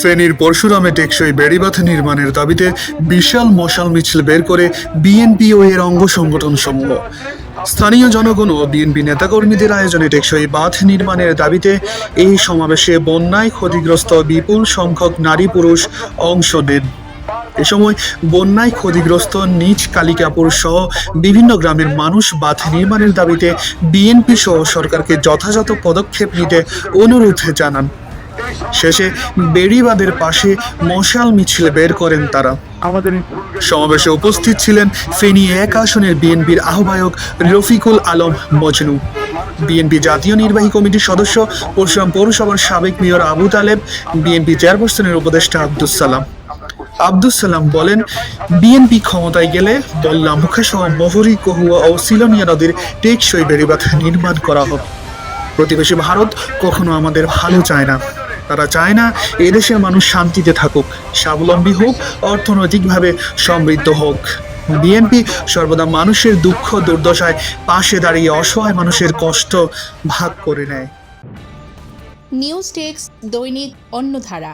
ফেনীর পরশুরামে টেকসই বেড়িবাঁধ নির্মাণের দাবিতে বিশাল মশাল মিছিল বের করে বিএনপি ও এর অঙ্গ সংগঠন সমূহ। স্থানীয় জনগণ ও বিএনপি নেতাকর্মীদের আয়োজনে টেকসই বাঁধ নির্মাণের দাবিতে এই সমাবেশে বন্যায় ক্ষতিগ্রস্ত বিপুল সংখ্যক নারী পুরুষ অংশ নেন। এ সময় বন্যায় ক্ষতিগ্রস্ত নিজ কালিকাপুর সহ বিভিন্ন গ্রামের মানুষ বাঁধ নির্মাণের দাবিতে বিএনপি সহ সরকারকে যথাযথ পদক্ষেপ নিতে অনুরোধ জানান। শেষে বেড়িবাঁধের পাশে মশাল মিছিল বের করেন তারা। আমাদের সমাবেশে উপস্থিত ছিলেন ফেনী এক আসনের বিএনপির আহ্বায়ক রফিকুল আলম মজনু। বিএনপি জাতীয় নির্বাহী কমিটির সদস্য পরশুরাম পৌরসভার সাবেক মেয়র আবু তালেব বিএনপি চেয়ারপারসনের উপদেষ্টা আব্দুস সালাম। আব্দুস সালাম বলেন বিএনপি ক্ষমতায় গেলে বল্লা মুখাসহ মহুরি কহুয়া ও সিলোনিয়া নদীর টেকসই বেড়িবাঁধ নির্মাণ করা হোক। প্রতিবেশী ভারত কখনো আমাদের ভালো চায় না। তারা চায় না এদেশের মানুষ শান্তিতে থাকুক, স্বাবলম্বী হোক, অর্থনৈতিকভাবে সমৃদ্ধ হোক। বিএনপি সর্বদা মানুষের দুঃখ দুর্দশায় পাশে দাঁড়িয়ে অসহায় মানুষের কষ্ট ভাগ করে নেয়। নিউজ টেক্স দৈনিক অন্যধারা